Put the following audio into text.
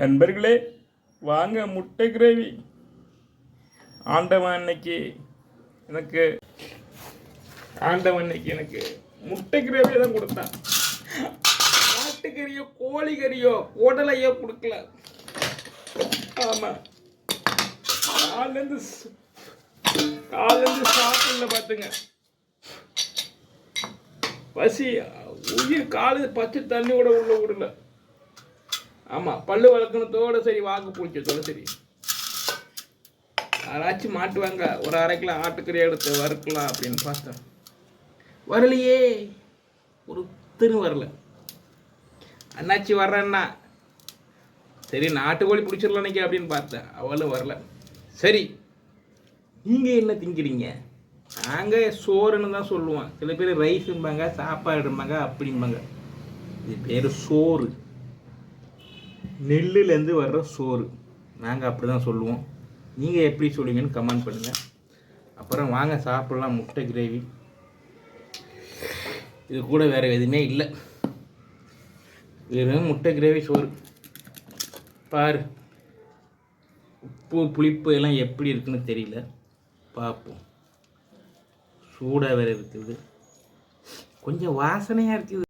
நண்பர்களே வாங்க முட்டை கிரேவி. ஆண்டவன் இன்னைக்கு எனக்கு ஆண்டவன் இன்னைக்கு எனக்கு முட்டை கிரேவியை தான் கொடுத்தான். ஆட்டுக்கறியோ கோழிக்கறியோ உடலையோ கொடுக்கல. ஆமாம் காலேருந்து காலேருந்து சாப்பிடல பார்த்துங்க பசி உயிர் காலு பச்சை தண்ணி கூட உள்ள விடல. ஆமாம் பல்லு வளர்க்கணத்தோடு சரி வாக்கு பிடிச்சதோட சரி. யாராச்சும் மாட்டுவாங்க ஒரு அரை கிலோ ஆட்டுக்கறி எடுத்து வறுக்கலாம் அப்படின்னு பார்த்தேன் வரலையே. ஒரு திரு வரல. அண்ணாச்சி வர்றேன்னா சரி நாட்டுக்கோழி பிடிச்சிடலாம் இன்னைக்கு அப்படின்னு பார்த்தேன் அவளும் வரல. சரி நீங்கள் என்ன திங்கிறீங்க நாங்கள் சோறுன்னு தான் சொல்லுவோம். சில பேர் ரைஸும்பாங்க சாப்பாடும்பாங்க அப்படிம்பாங்க. இது பேர் சோறு. நெல்லுலேருந்து வர்ற சோறு. நாங்கள் அப்படி தான் சொல்லுவோம். நீங்கள் எப்படி சொல்லுவீங்கன்னு கமெண்ட் பண்ணுங்கள் அப்புறம் வாங்க சாப்பிட்லாம் முட்டை கிரேவி. இது கூட வேறு எதுவுமே இல்லை. வெறும் முட்டை கிரேவி சோறு. பாரு உப்பு புளிப்பு எல்லாம் எப்படி இருக்குன்னு தெரியல. பார்ப்போம். சூடாக வேறு இருக்குது. கொஞ்சம் வாசனையாக இருக்குது.